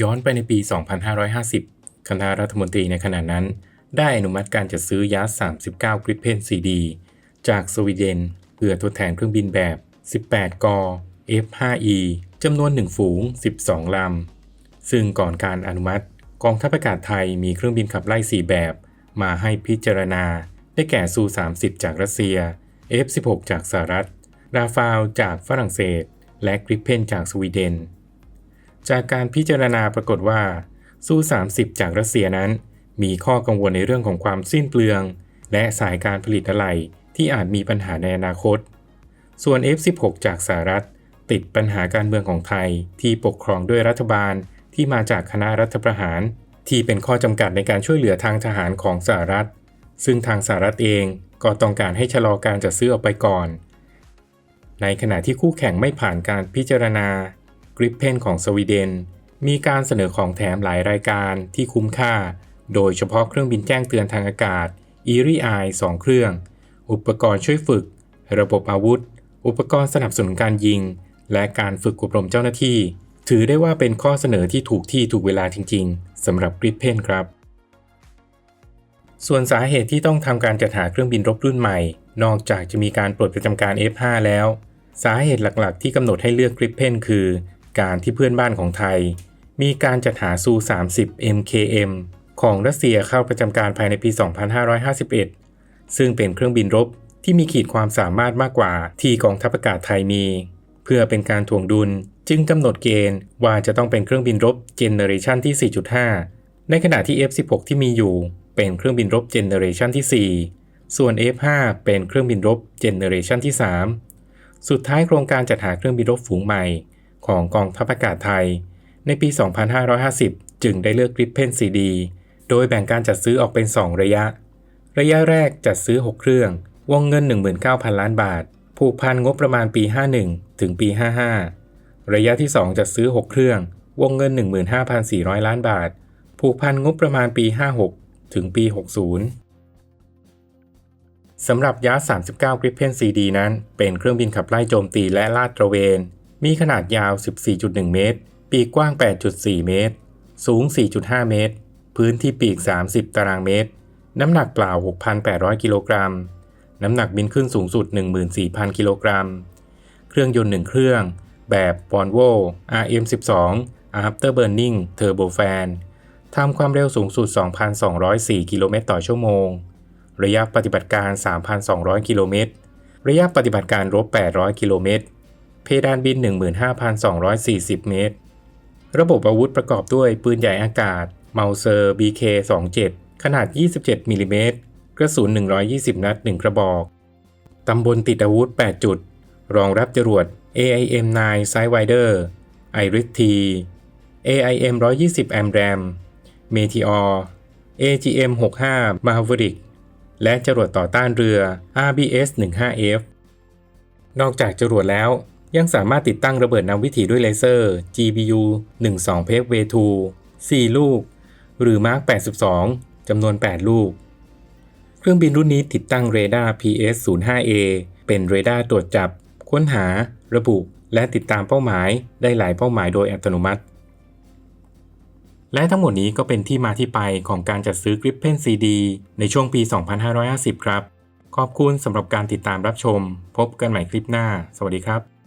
ย้อนไปในปี 2550 คณะรัฐมนตรีในขณะนั้น ได้อนุมัติการจัดซื้อยาส39กริปเพน CD จากสวีเดน เพื่อทดแทนเครื่องบินแบบ 18 ก F5E จำนวน 1 ฝูง 12 ลำ ซึ่งก่อนการอนุมัติ กองทัพอากาศไทยมีเครื่องบินขับไล่ 4 แบบ มาให้พิจารณา ได้แก่ซู 30 จากรัสเซีย F16 จากสหรัฐ ราฟาลจากฝรั่งเศส และกริปเพนจากสวีเดน จากการพิจารณาปรากฏว่าซู30 จากรัสเซียนั้น มีข้อกังวลในเรื่องของความสิ้นเปลือง และสายการผลิตอะไหล่ที่อาจมีปัญหาในอนาคต ส่วน F16 จากสหรัฐ ติดปัญหาการเมืองของไทยที่ปกครองด้วยรัฐบาลที่มาจากคณะรัฐประหาร ที่เป็นข้อจำกัดในการช่วยเหลือทางทหารของสหรัฐ ซึ่งทางสหรัฐเองก็ต้องการให้ชะลอการจัดซื้อออกไปก่อน ในขณะที่คู่แข่งไม่ผ่านการพิจารณา กริปเพนของสวีเดน มีการเสนอของแถมหลายรายการที่คุ้มค่า โดยเฉพาะเครื่องบินแจ้งเตือนทางอากาศ e r i e 2เครื่อง อุปกรณ์ช่วยฝึก ระบบอาวุธ อุปกรณ์สนับสนุนการยิง และการฝึกอบรมเจ้าหน้าที่ ถือได้ว่าเป็นข้อเสนอที่ถูกที่ถูกเวลาจริงๆสำหรับกริปเพนครับส่วนสาเหตุที่ต้องทำการจัดหาเครื่องบินรบรุ่นใหม่ นอกจากจะมีการปลดประจำการ F5 แล้ว สาเหตุหลักๆ ที่กำหนดให้เลือกกริปเพนคือ การที่เพื่อนบ้านของไทย มีการจัดหาซู 30 MKM ของรัสเซียเข้าประจำการภายในปี 2551 ซึ่งเป็นเครื่องบินรบที่มีขีดความสามารถมากกว่าที่กองทัพอากาศไทยมี เพื่อเป็นการถ่วงดุลจึงกำหนดเกณฑ์ว่าจะต้องเป็นเครื่องบินรบเจเนอเรชันที่ 4.5 ในขณะที่ F16 ที่มีอยู่ เป็นเครื่องบินรบเจเนอเรชันที่ 4 ส่วน F5 เป็นเครื่องบินรบเจเนอเรชันที่ 3 สุดท้ายโครงการจัดหาเครื่องบินรบฝูงใหม่ ของกองทัพอากาศไทย ในปี 2550 จึงได้เลือกกริปเพนซีดีโดยแบ่งการจัดซื้อออกเป็น 2 ระยะ ระยะแรกจัดซื้อ 6 เครื่อง วงเงิน 19,000 ล้านบาท ผูกพันงบประมาณปี 51 ถึงปี 55 ระยะที่ 2 จัดซื้อ 6 เครื่อง วงเงิน 15,400 ล้านบาท ผูกพันงบประมาณปี 56 ถึงปี 60 สำหรับยา39 Gripen CD นั้น เป็นเครื่องบินขับไล่โจมตีและลาดตระเวน มีขนาดยาว 14.1 เมตร ปีกกว้าง 8.4 เมตร สูง 4.5 เมตร พื้นที่ปีก 30 ตารางเมตร น้ำหนักเปล่า 6,800 กิโลกรัม น้ำหนักบินขึ้นสูงสุด 14,000 กิโลกรัม เครื่องยนต์ 1 เครื่อง แบบ Volvo RM12 Afterburning Turbofan ทำความเร็วสูงสุด 2,204 กิโลเมตรต่อชั่วโมง ระยะปฏิบัติการ 3,200 กิโลเมตร ระยะปฏิบัติการรบ 800 กิโลเมตร เพดานบิน 15,240 เมตร ระบบอาวุธประกอบด้วยปืนใหญ่อากาศเมาเซอร์ BK27 ขนาด 27มิลลิเมตรกระสุน 120 นัด 1 กระบอก ตำบลติดอาวุธ 8 จุด รองรับจรวด AIM-9 Sidewinder Iris-T AIM 120 AMRAM Meteor AGM-65 Maverick และจรวดต่อต้านเรือ RBS 15F นอกจากจรวดแล้ว ยังสามารถติดตั้งระเบิดนำวิถีด้วยเลเซอร์ GBU 12 p a v e 2 4 ลูก หรือ Mark 82จำนวน 8 ลูก เครื่องบินรุ่นนี้ติดตั้งเรดาร์ PS-05A เป็นเรดาร์ตรวจจับ ค้นหา ระบุ และติดตามเป้าหมายได้หลายเป้าหมายโดยอัตโนมัติ และทั้งหมดนี้ก็เป็นที่มาที่ไปของการจัดซื้อ Gripen CD ในช่วงปี 2550 ครับ ขอบคุณสำหรับการติดตามรับชม พบกันใหม่คลิปหน้า สวัสดีครับ